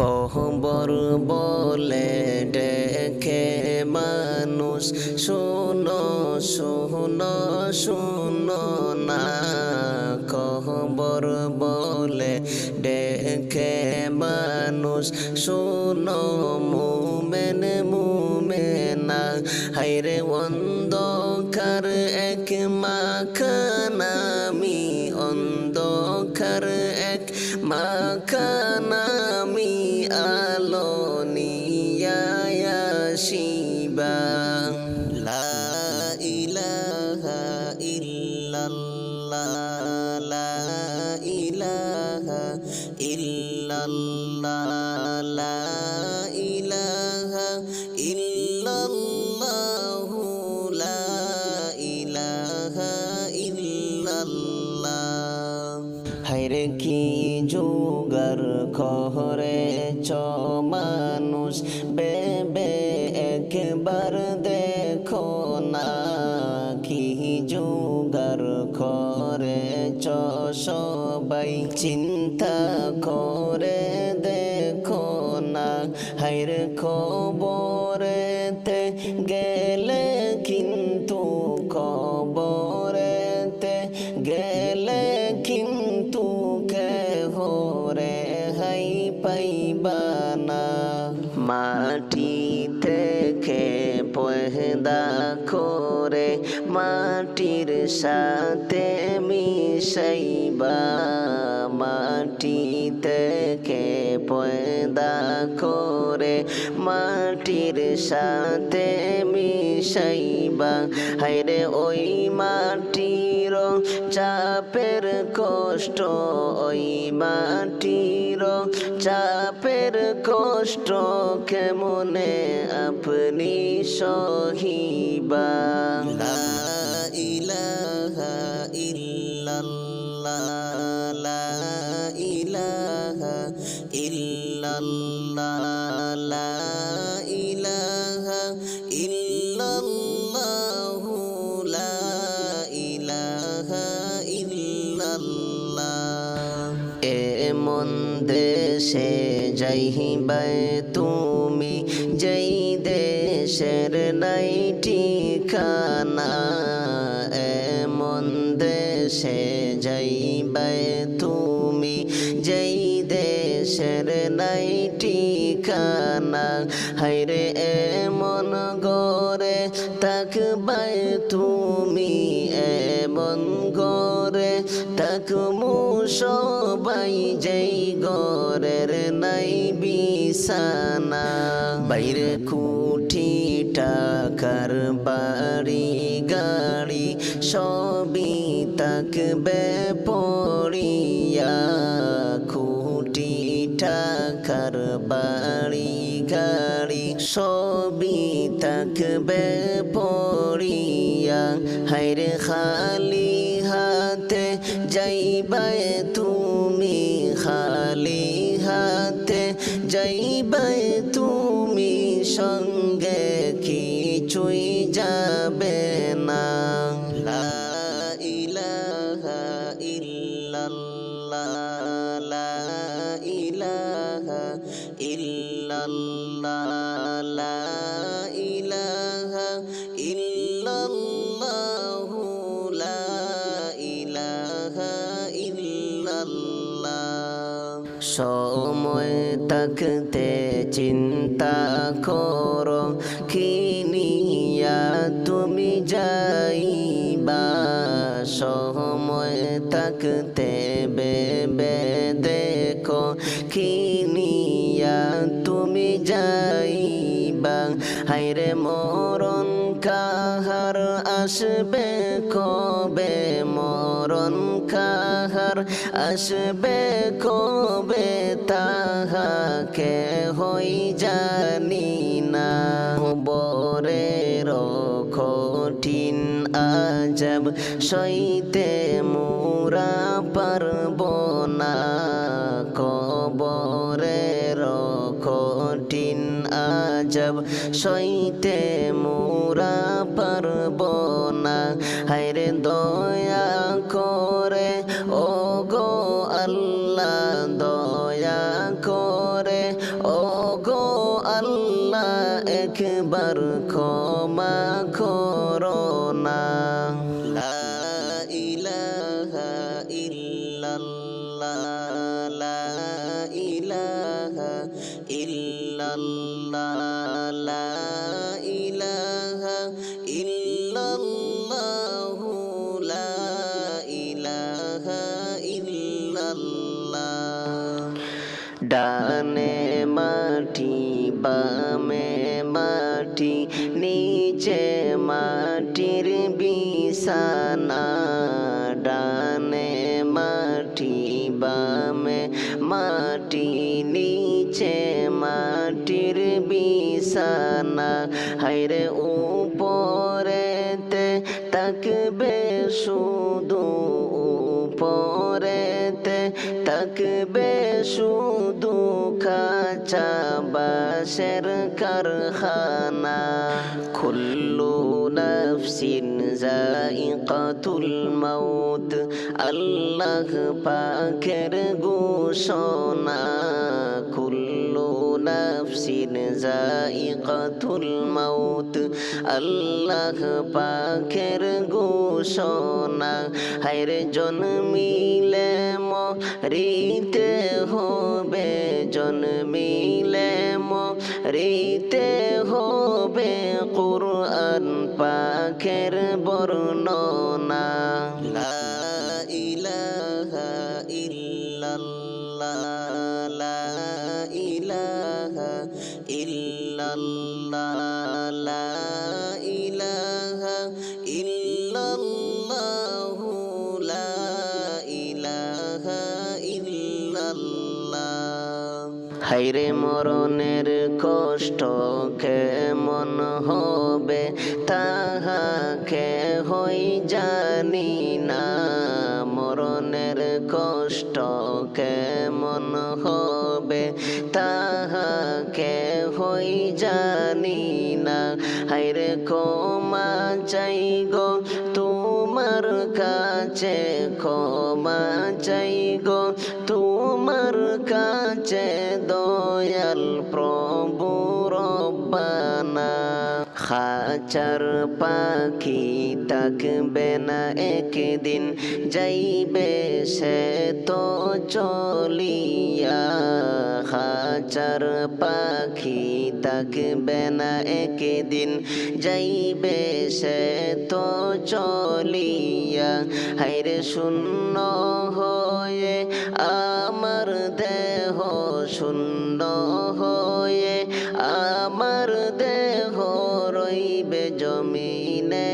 খবর বলে ডেকে মানুষ, শোনো শোনো শোনো না। খবর বলে ডেকে মানুষ, শোনো, মুমেন, মুমেনা। হাইরে অন্ধকার এক মাখানামি শিবা। লা ইলাহা ইল্লাল্লাহ, লা ইলাহা ইল্লাল্লাহ, লা ইলাহা ইল্লাল্লাহু, লা ইলাহা ইল্লাল্লাহ। হাইরে কি যোগার খহরে চ একবার দেখো না কি যোগার করে সবাই। চিন্তা করে দেখো না হাইরে খবরেতে গেলে করে মাটির সাথে মিশাইবা মাটি থেকে পয়দা করে মাটির সাথে মিশাইবা। হাইরে ওই মাটির চাপের কষ্ট, ওই মাটির চাপের কষ্ট কেমনে আপনি সহিবা? ইলাহা ইল্লাল্লাহ লা ইলাহা ইলাহা ইলাহা এমন দেশে যাইবাই তুমি, যেই দেশের নাই ঠিকানা, এমন দেশে যাইবাই তুমি, যেই দেশের নাই ঠিকানা হাইরে এমন গরে তাকবাই তুমি, এমন গরে তাকমু সবাই যেই গরের নাই বিছানা। বাইরে কুঠি টাকার বাড়ি গাড়ি সবই তাকবে পড়িয়া। খুঁটি টাকার বাড়ি গাড়ি সবই তাকবে পড়িয়া। হাইরে খালি হাতে তুমি খালি হাতে যাইবাই তুমি সঙ্গে কিছুই যাবে না। ইলাহা ইল্লাল্লাহ, লা ইলাহা ইল্লাল্লাহ সময় থাকতে চিন্তা করো, কি নিয়া তুমি যাইবা? সময় থাকতে বেবে দেখো, কি নিয়া তুমি যাইবা? হাইরে কাহার আসবে কবে মরণ কাহার? আসবে কবে তাহাকে হই জানি না। বরের কঠিন আজব সইতে মোরা পারব আজব। সইতে মোরা পারব না। হায়রে দয়া করে ও গো আল্লাহ, দয়া করে ও গো আল্লাহ, একবার ক্ষমা করো না। নিচে মাটির বিছানা ডানে মাটি বামে মাটি নিচে মাটির বিছানা হাইরে উপরেতে তাকবে শুধু উপরেতে তাকবে শুধু কাঁচা বাসের কারখানা। কুল্লু নফসিন জাইকাতুল মাউত আল্লাহ পাখের ঘোষণা। নাফসিন জাইকাতুল মাউত আল্লাহ পাকের ঘোষণা, হায়রে জন্মিলে মরিতে হবে, জন্মিলে মরিতে হবে। কুরআন পাকের বর্ণনা হাইরে মরণের কষ্ট কেমন হবে? তাহাকে হই জানি না। মরণের কষ্ট কেমন হবে? তাহাকে হই জানি না। হাইরে ক্ষমা চাই গো তোমার কাছে ক্ষমা চাই তোমার কাছে দয়াল প্রভু রব্বানা। খাচার পাখি থাকবে না একদিন, যাইবে সে তো চলিয়া খাচার পাখি থাকবে না একদিন। যাইবে সে তো চলিয়া হাইরে শূন্য হয়ে আমার দেহ শূন্য হয়ে আমার দেহ রইবে জমিনে